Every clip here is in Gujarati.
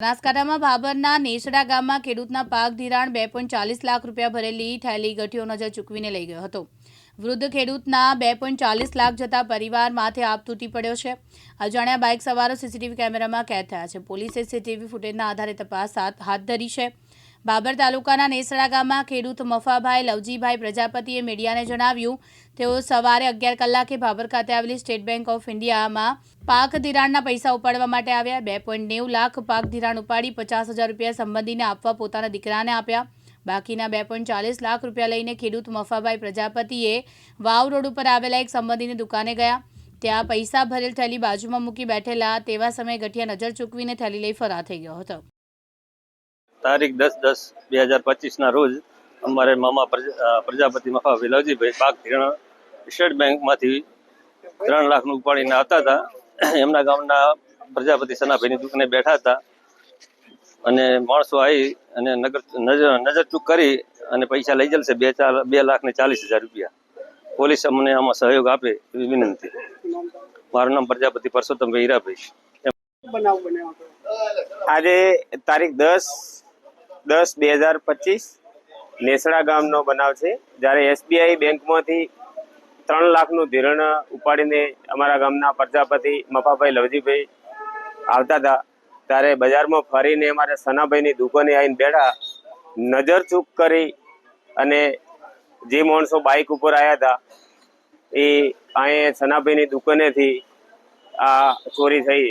બનાસકાંઠામાં ભાભરના નેસડા ગામમાં ખેડૂતના પાક ધિરાણ બે પોઈન્ટ ચાલીસ લાખ રૂપિયા ભરેલી થયેલી ગઠીઓ નજર ચૂકવીને લઈ ગયો હતો. વૃદ્ધ ખેડૂતના બે પોઈન્ટ ચાલીસ લાખ જતા પરિવાર માથે આપ તૂટી પડ્યો છે. અજાણ્યા બાઇક સવારો સીસીટીવી કેમેરામાં કેદ થયા છે. પોલીસે સીસીટીવી ફૂટેજના આધારે તપાસ હાથ હાથ ધરી છે. બાબર તાલુકાના નેસડા ગામમાં ખેડૂત મફાભાઈ લવજીભાઈ પ્રજાપતિએ મીડિયાને જણાવ્યું, તેઓ સવારે અગિયાર કલાકે ભાબર ખાતે આવેલી સ્ટેટ બેંક ઓફ ઇન્ડિયામાં પાક ધિરાણના પૈસા ઉપાડવા માટે આવ્યા. બે પોઈન્ટ નેવું લાખ પાક ધિરાણ ઉપાડી પચાસ હજાર રૂપિયા સંબંધીને આપવા પોતાના દીકરાને આપ્યા. બાકીના બે પોઈન્ટ ચાલીસ લાખ રૂપિયા લઈને ખેડૂત મફાભાઈ પ્રજાપતિએ વાવ રોડ ઉપર આવેલા એક સંબંધીની દુકાને ગયા. ત્યાં પૈસા ભરેલ થેલી બાજુમાં મૂકી બેઠેલા તેવા સમયે ગઠિયા નજર ચૂકવીને થેલી લઈ ફરાર થઈ ગયો હતો. તારીખ દસ દસ બે હજાર પચીસના રોજ અમારે મામા પ્રજાપતિ મફા વિલાવજીભાઈ પાક ધિરાણ સ્ટેટ બેંકમાંથી ત્રણ લાખનું ઉપાડીને આવતા હતા. એમના ગામના પ્રજાપતિ સનાભાઈની દુકાને બેઠા હતા. અને માણસો આવી અને નગર નજર નજરચૂક કરી અને પૈસા લઈ જશે બે ચાર બે લાખ ને ચાલીસ હજાર રૂપિયા. પોલીસ અમને આમાં સહયોગ આપે એવી વિનંતી. મારું નામ પ્રજાપતિ પરસોત્તમભાઈ હીરાભાઈ બનાવ આજે તારીખ દસ દસ બે હજાર પચીસ નેસડા ગામનો બનાવ છે. જ્યારે એસબીઆઈ બેંકમાંથી ત્રણ લાખનું ધિરણ ઉપાડીને અમારા ગામના પ્રજાપતિ મફાભાઈ લવજીભાઈ આવતા હતા, ત્યારે બજારમાં ફરીને અમારે સનાભાઈની દુકાને આવીને બેઠા, નજર ચૂક કરી અને જે માણસો બાઇક ઉપર આવ્યા હતા, એ અહીંયા સનાભાઈની દુકાનેથી આ ચોરી થઈ.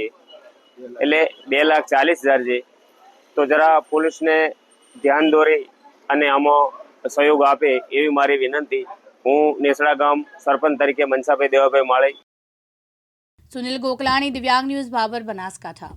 એટલે બે લાખ ચાલીસ હજાર છે. તો જરા પોલીસને ધ્યાન દોરે અને આમાં સહયોગ આપે એવી મારી વિનંતી. હું નેસડા ગામ સરપંચ તરીકે મનસાભાઈ દેવાભાઈ માળી. સુનિલ ગોકલાણી, દિવ્યાંગ ન્યૂઝ બાબર બનાસકાંઠા.